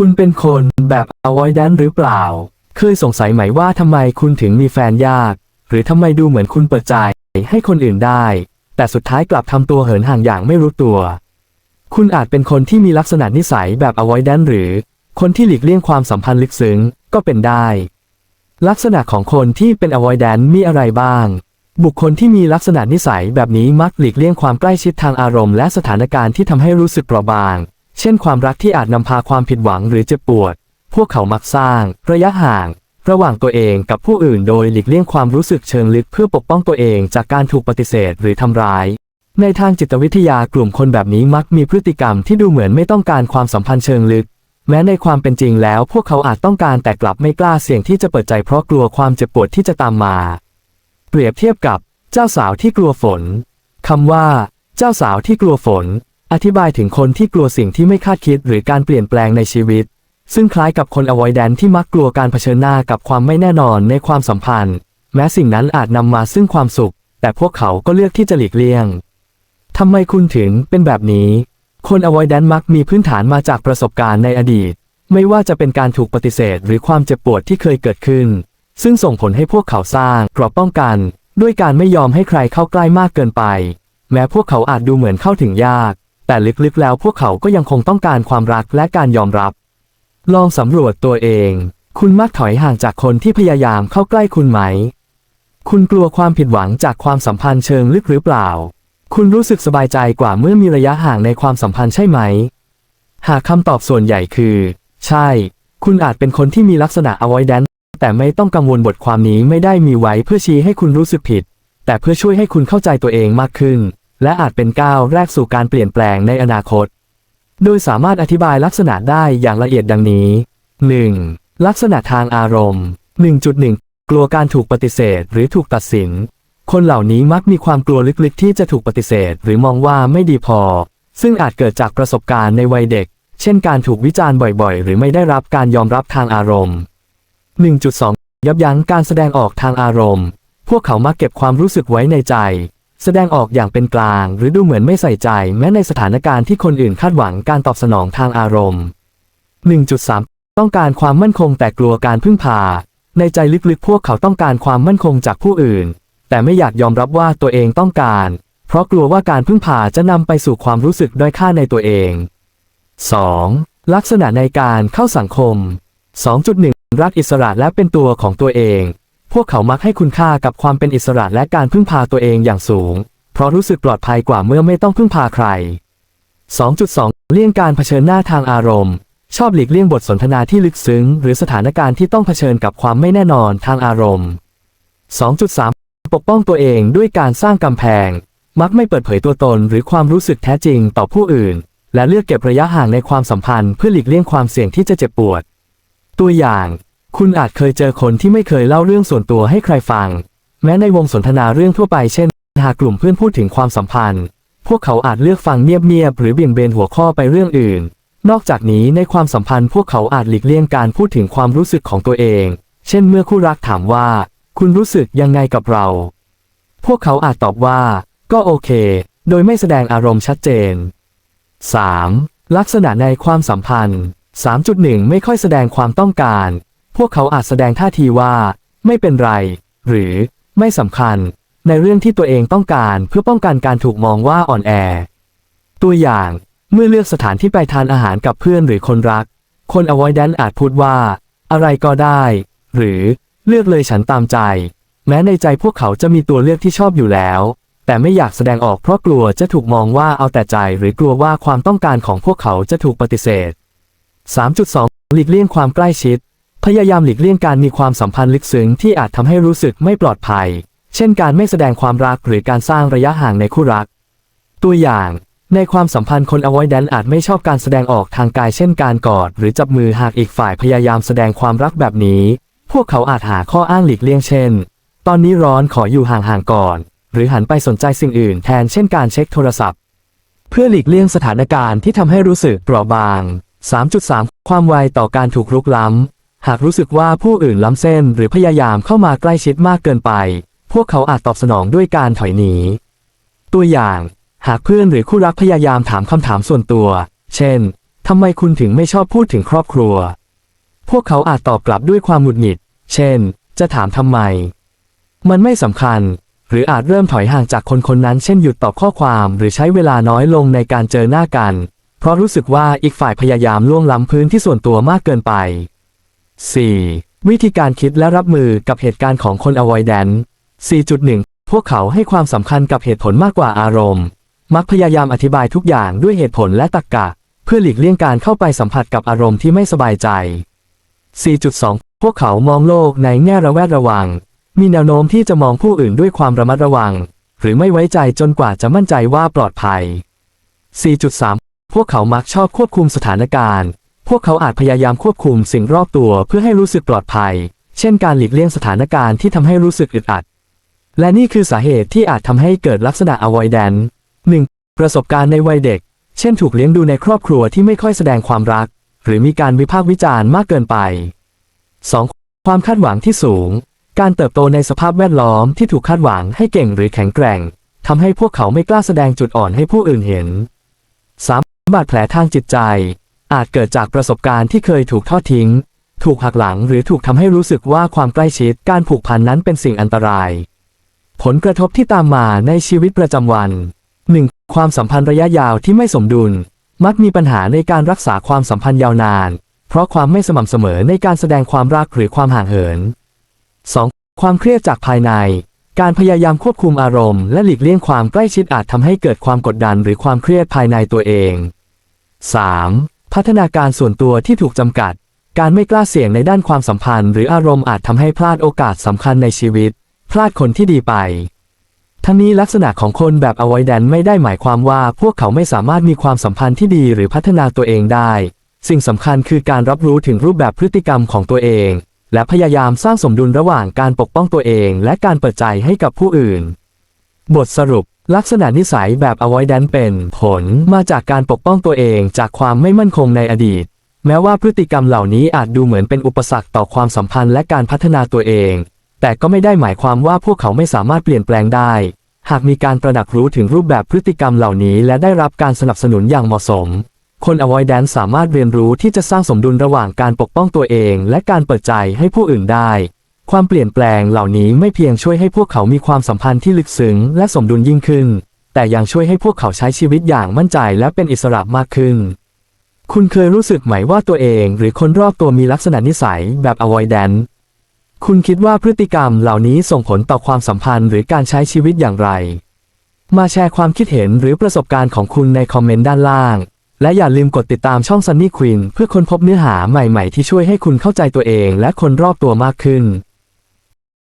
คุณเป็นคนแบบ avoidant หรือเปล่า เคยสงสัยไหมว่าทำไมคุณถึงมีแฟนยาก หรือทำไมดูเหมือนคุณเปิดใจให้คนอื่นได้ แต่สุดท้ายกลับทำตัวเหินห่างอย่างไม่รู้ตัว คุณอาจเป็นคนที่มีลักษณะนิสัยแบบ avoidant หรือ คนที่หลีกเลี่ยงความสัมพันธ์ลึกซึ้งก็เป็นได้ ลักษณะของคนที่เป็น avoidant มีอะไรบ้าง บุคคลที่มีลักษณะนิสัยแบบนี้มักหลีกเลี่ยงความใกล้ชิดทางอารมณ์และสถานการณ์ที่ทำให้รู้สึกเปราะบาง เช่นความรักที่อาจนำพาความผิดหวังหรือเจ็บปวด พวกเขามักสร้าง ระยะห่าง ระหว่างตัวเองกับผู้อื่นโดยหลีกเลี่ยงความรู้สึกเชิงลึกเพื่อปกป้องตัวเองจากการถูกปฏิเสธหรือทำร้าย ในทางจิตวิทยากลุ่มคนแบบนี้มักมีพฤติกรรมที่ดูเหมือนไม่ต้องการความสัมพันธ์เชิงลึก แม้ในความเป็นจริงแล้ว พวกเขาอาจต้องการแต่กลับไม่กล้าเสี่ยงที่จะเปิดใจเพราะกลัวความเจ็บปวดที่จะตามมา เปรียบเทียบกับเจ้าสาวที่กลัวฝนคำว่า เจ้าสาวที่กลัวฝน อธิบายถึงคนที่กลัวสิ่งที่ไม่คาดคิดหรือการเปลี่ยนแปลงในชีวิต ซึ่งคล้ายกับคน avoidant ที่มักกลัวการเผชิญหน้ากับความไม่แน่นอนในความสัมพันธ์ แม้สิ่งนั้นอาจนำมาซึ่งความสุข แต่พวกเขาก็เลือกที่จะหลีกเลี่ยงทำไมคุณถึงเป็นแบบนี้ คน avoidant มักมีพื้นฐานมาจากประสบการณ์ในอดีต ไม่ว่าจะเป็นการถูกปฏิเสธ หรือความเจ็บปวดที่เคยเกิดขึ้น ซึ่งส่งผลให้พวกเขาสร้างกรอบป้องกัน ด้วยการไม่ยอมให้ใครเข้าใกล้มากเกินไป แม้พวกเขาอาจดูเหมือนเข้าถึงยาก แต่ลึกๆแล้วพวกเขาก็ยังคงต้องการความรักและการยอมรับ ลองสำรวจตัวเอง คุณมักถอยห่างจากคนที่พยายามเข้าใกล้คุณไหม คุณกลัวความผิดหวังจากความสัมพันธ์เชิงลึกหรือเปล่า คุณรู้สึกสบายใจกว่าเมื่อมีระยะห่างในความสัมพันธ์ใช่ไหม หากคำตอบส่วนใหญ่คือ ใช่ คุณอาจเป็นคนที่มีลักษณะ avoidant แต่ไม่ต้องกังวลบทความนี้ไม่ได้มีไว้เพื่อชี้ให้คุณรู้สึกผิด แต่เพื่อช่วยให้คุณเข้าใจตัวเองมากขึ้น และอาจเป็นก้าวแรกสู่การเปลี่ยนแปลงในอนาคต โดยสามารถอธิบายลักษณะได้อย่างละเอียดดังนี้ 1. ลักษณะทางอารมณ์ 1.1 กลัวการถูกปฏิเสธหรือถูกตัดสิน คนเหล่านี้มักมีความกลัวลึกๆที่จะถูกปฏิเสธ หรือมองว่าไม่ดีพอ ซึ่งอาจเกิดจากประสบการณ์ในวัยเด็ก เช่นการถูกวิจารณ์บ่อยๆ หรือไม่ได้รับการยอมรับทางอารมณ์ 1.2 ยับยั้งการแสดงออกทางอารมณ์ พวกเขามักเก็บความรู้สึกไว้ในใจ แสดงออกอย่างเป็นกลาง หรือดูเหมือนไม่ใส่ใจแม้ในสถานการณ์ที่คนอื่นคาดหวังการตอบสนองทางอารมณ์ 1.3 ต้องการความมั่นคงแต่กลัวการพึ่งพา ในใจลึกๆ พวกเขาต้องการความมั่นคงจากผู้อื่น แต่ไม่อยากยอมรับว่าตัวเองต้องการ เพราะกลัวว่าการพึ่งพาจะนำไปสู่ความรู้สึกด้อยค่าในตัวเอง 2. ลักษณะในการเข้าสังคม 2.1 รักอิสระและเป็นตัวของตัวเอง พวกเขามักให้คุณค่ากับความเป็นอิสระและการพึ่งพาตัวเองอย่างสูง เพราะรู้สึกปลอดภัยกว่าเมื่อไม่ต้องพึ่งพาใคร 2.2 เลี่ยงการเผชิญหน้าทางอารมณ์ ชอบหลีกเลี่ยงบทสนทนาที่ลึกซึ้ง หรือสถานการณ์ที่ต้องเผชิญกับความไม่แน่นอนทางอารมณ์ 2.3 ปกป้องตัวเองด้วยการสร้างกำแพง มักไม่เปิดเผยตัวตนหรือความรู้สึกแท้จริงต่อผู้อื่น และเลือกเก็บระยะห่างในความสัมพันธ์เพื่อหลีกเลี่ยงความเสี่ยงที่จะเจ็บปวด ตัวอย่าง คุณอาจเคยเจอคนที่ไม่เคยเล่าเรื่องส่วนตัวให้ใครฟัง แม้ในวงสนทนาเรื่องทั่วไปเช่น หากกลุ่มเพื่อนพูดถึงความสัมพันธ์ พวกเขาอาจเลือกฟังเงียบๆหรือเบี่ยงเบนหัวข้อไปเรื่องอื่น นอกจากนี้ในความสัมพันธ์พวกเขาอาจหลีกเลี่ยงการพูดถึงความรู้สึกของตัวเอง เช่น เมื่อคู่รักถามว่า คุณรู้สึกยังไงกับเรา พวกเขาอาจตอบว่า ก็โอเค โดยไม่แสดงอารมณ์ชัดเจน 3. ลักษณะในความสัมพันธ์ 3.1 ไม่ค่อยแสดงความต้องการ พวกเขาอาจแสดงท่าทีว่า ไม่เป็นไร หรือไม่สำคัญ ในเรื่องที่ตัวเองต้องการเพื่อป้องกันการถูกมองว่าอ่อนแอ ตัวอย่างเมื่อเลือกสถานที่ไปทานอาหารกับเพื่อนหรือคนรัก คน avoidant อาจพูดว่า อะไรก็ได้ หรือเลือกเลยฉันตามใจ แม้ในใจพวกเขาจะมีตัวเลือกที่ชอบอยู่แล้ว แต่ไม่อยากแสดงออกเพราะกลัวจะถูกมองว่าเอาแต่ใจหรือกลัวว่าความต้องการของพวกเขาจะถูกปฏิเสธ 3.2 หลีกเลี่ยงความใกล้ชิด พยายามหลีกเลี่ยงการมีความสัมพันธ์ลึกซึ้งที่อาจทำให้รู้สึกไม่ปลอดภัย เช่นการไม่แสดงความรักหรือการสร้างระยะห่างในคู่รัก ตัวอย่างในความสัมพันธ์คน avoidant อาจไม่ชอบการแสดงออกทางกายเช่นการกอด หรือจับมือหากอีกฝ่ายพยายามแสดงความรักแบบนี้ พวกเขาอาจหาข้ออ้างหลีกเลี่ยงเช่น ตอนนี้ร้อนขออยู่ห่างๆก่อน หรือหันไปสนใจสิ่งอื่นแทนเช่นการเช็คโทรศัพท์ เพื่อหลีกเลี่ยงสถานการณ์ที่ทำให้รู้สึกเปราะบาง 3.3 ความไวต่อการถูกรุกล้ำ หากรู้สึกว่าผู้อื่นล้ำเส้นหรือพยายามเข้ามาใกล้ชิดมากเกินไป พวกเขาอาจตอบสนองด้วยการถอยหนี ตัวอย่าง หากเพื่อนหรือคู่รักพยายามถามคำถามส่วนตัว เช่นทำไมคุณถึงไม่ชอบพูดถึงครอบครัว พวกเขาอาจตอบกลับด้วยความหงุดหงิด เช่น จะถามทำไม มันไม่สำคัญ หรืออาจเริ่มถอยห่างจากคนคนนั้น เช่นหยุดตอบข้อความหรือใช้เวลาน้อยลงในการเจอหน้ากัน เพราะรู้สึกว่าอีกฝ่ายพยายามล่วงล้ำพื้นที่ส่วนตัวมากเกินไป 4. วิธีการคิดและรับมือกับเหตุการณ์ของคน avoidant 4.1 พวกเขาให้ความสำคัญกับเหตุผลมากกว่าอารมณ์ มักพยายามอธิบายทุกอย่างด้วยเหตุผลและตรรกะ เพื่อหลีกเลี่ยงการเข้าไปสัมผัสกับอารมณ์ที่ไม่สบายใจ 4.2 พวกเขามองโลกในแง่ระแวดระวัง มีแนวโน้มที่จะมองผู้อื่นด้วยความระมัดระวัง หรือไม่ไว้ใจจนกว่าจะมั่นใจว่าปลอดภัย 4.3 พวกเขามักชอบควบคุมสถานการณ์ วกเขาอาจพยายามควบคุมสิ่งรอบตัวเพื่อให้รู้สึกปลอดภัย เช่นการหลีกเลี่ยงสถานการณ์ที่ทำให้รู้สึกอึดอัด และนี่คือสาเหตุที่อาจทำให้เกิดลักษณะ avoidant 1. ประสบการณ์ในวัยเด็ก เช่นถูกเลี้ยงดูในครอบครัวที่ไม่ค่อยแสดงความรัก หรือมีการวิพากษ์วิจารณ์มากเกินไป 2. ความคาดหวังที่สูง การเติบโตในสภาพแวดล้อมที่ถูกคาดหวังให้เก่งหรือแข็งแกร่งทำให้พวกเขาไม่กล้าแสดงจุดอ่อนให้ผู้อื่นเห็น 3. บาดแผลทางจิตใจ อาจเกิดจากประสบการณ์ที่เคยถูกทอดทิ้ง ถูกหักหลังหรือถูกทำให้รู้สึกว่าความใกล้ชิดการผูกพันนั้นเป็นสิ่งอันตราย ผลกระทบที่ตามมาในชีวิตประจำวัน 1. ความสัมพันธ์ระยะยาวที่ไม่สมดุล มักมีปัญหาในการรักษาความสัมพันธ์ยาวนาน เพราะความไม่สม่ำเสมอในการแสดงความรักหรือความห่างเหิน 2. ความเครียดจากภายใน การพยายามควบคุมอารมณ์และหลีกเลี่ยงความใกล้ชิดอาจทำให้เกิดความกดดันหรือความเครียดภายในตัวเอง 3. พัฒนาการส่วนตัวที่ถูกจำกัด การไม่กล้าเสี่ยงในด้านความสัมพันธ์ หรืออารมณ์อาจทำให้พลาดโอกาสสำคัญในชีวิต พลาดคนที่ดีไป ทั้งนี้ลักษณะของคนแบบ avoidant ไม่ได้หมายความว่าพวกเขาไม่สามารถมีความสัมพันธ์ที่ดีหรือพัฒนาตัวเองได้ สิ่งสำคัญคือการรับรู้ถึงรูปแบบพฤติกรรมของตัวเอง และพยายามสร้างสมดุลระหว่างการปกป้องตัวเอง และการเปิดใจให้กับผู้อื่น บทสรุป ลักษณะนิสัยแบบ avoidant เป็น ผลมาจากการปกป้องตัวเองจากความไม่มั่นคงในอดีต แม้ว่าพฤติกรรมเหล่านี้อาจดูเหมือนเป็นอุปสรรคต่อความสัมพันธ์และการพัฒนาตัวเอง แต่ก็ไม่ได้หมายความว่าพวกเขาไม่สามารถเปลี่ยนแปลงได้ หากมีการตระหนักรู้ถึงรูปแบบพฤติกรรมเหล่านี้และได้รับการสนับสนุนอย่างเหมาะสม คน avoidant สามารถเรียนรู้ที่จะสร้างสมดุลระหว่างการปกป้องตัวเอง และการเปิดใจให้ผู้อื่นได้ ความเปลี่ยนแปลงเหล่านี้ไม่เพียงช่วยให้พวกเขามีความสัมพันธ์ที่ลึกซึ้งและสมดุลยิ่งขึ้น แต่ยังช่วยให้พวกเขาใช้ชีวิตอย่างมั่นใจและเป็นอิสระมากขึ้น คุณเคยรู้สึกไหมว่าตัวเองหรือคนรอบตัวมีลักษณะนิสัยแบบ avoidant คุณคิดว่าพฤติกรรมเหล่านี้ส่งผลต่อความสัมพันธ์หรือการใช้ชีวิตอย่างไร มาแชร์ความคิดเห็นหรือประสบการณ์ของคุณในคอมเมนต์ด้านล่าง และอย่าลืมกดติดตามช่อง Sunny Queen เพื่อค้นพบเนื้อหาใหม่ๆ ที่ช่วยให้คุณเข้าใจตัวเองและคนรอบตัวมากขึ้น